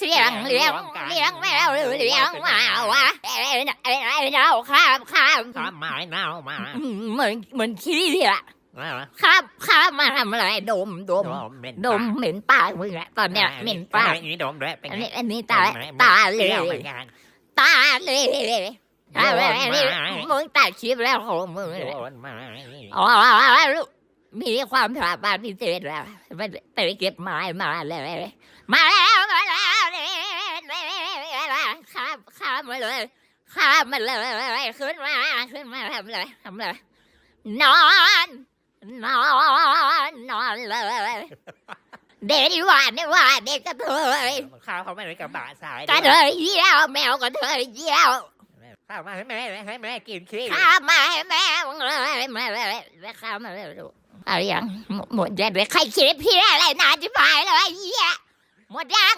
เสียงเลี้ยงเลี้ยงแมวเลี้ยงหมาวะเอ้ยเอ้ยเอ้ยเน่าข้ามข้ามข้ามไม้เน่ามาเหมือนเหมือนขี้อะแล้วข้ามข้ามมาทำอะไรดมดมเหม็นดมเหม็นปากมึงอะตอนเนี้ยเหม็นปากอันนี้ดมด้วยเป็นอันนี้อันนี้ตาตาเลยตาเลยอันนี้มึงตัดคลิปแล้วของมึงอ๋อลูกมีความสามารถพิเศษแล้วไปเก็บไม้มาเลยมาแล้วมาแล้ว ข้ามข้ามมาเลยข้ามมาเลยขึ้นมาขึ้นมาทำเลยทำเลยนอนนอนนอนเลยเด็กดีว่าเนี่ยว่าเด็กกระเทยข้าวเขาไม่ได้กระบะสายกระเทยเยี่ยวแมวกระเทยเยี่ยวข้าวมาให้แม่ให้แม่กินขี้ข้ามมาให้แม่มึงเลยมาเลยแล้วข้ามมาเลยดูเอาอย่างหมดยังเลยใครคิดพี่อะไรนานจะไปเลยเยี่ยหมดยัง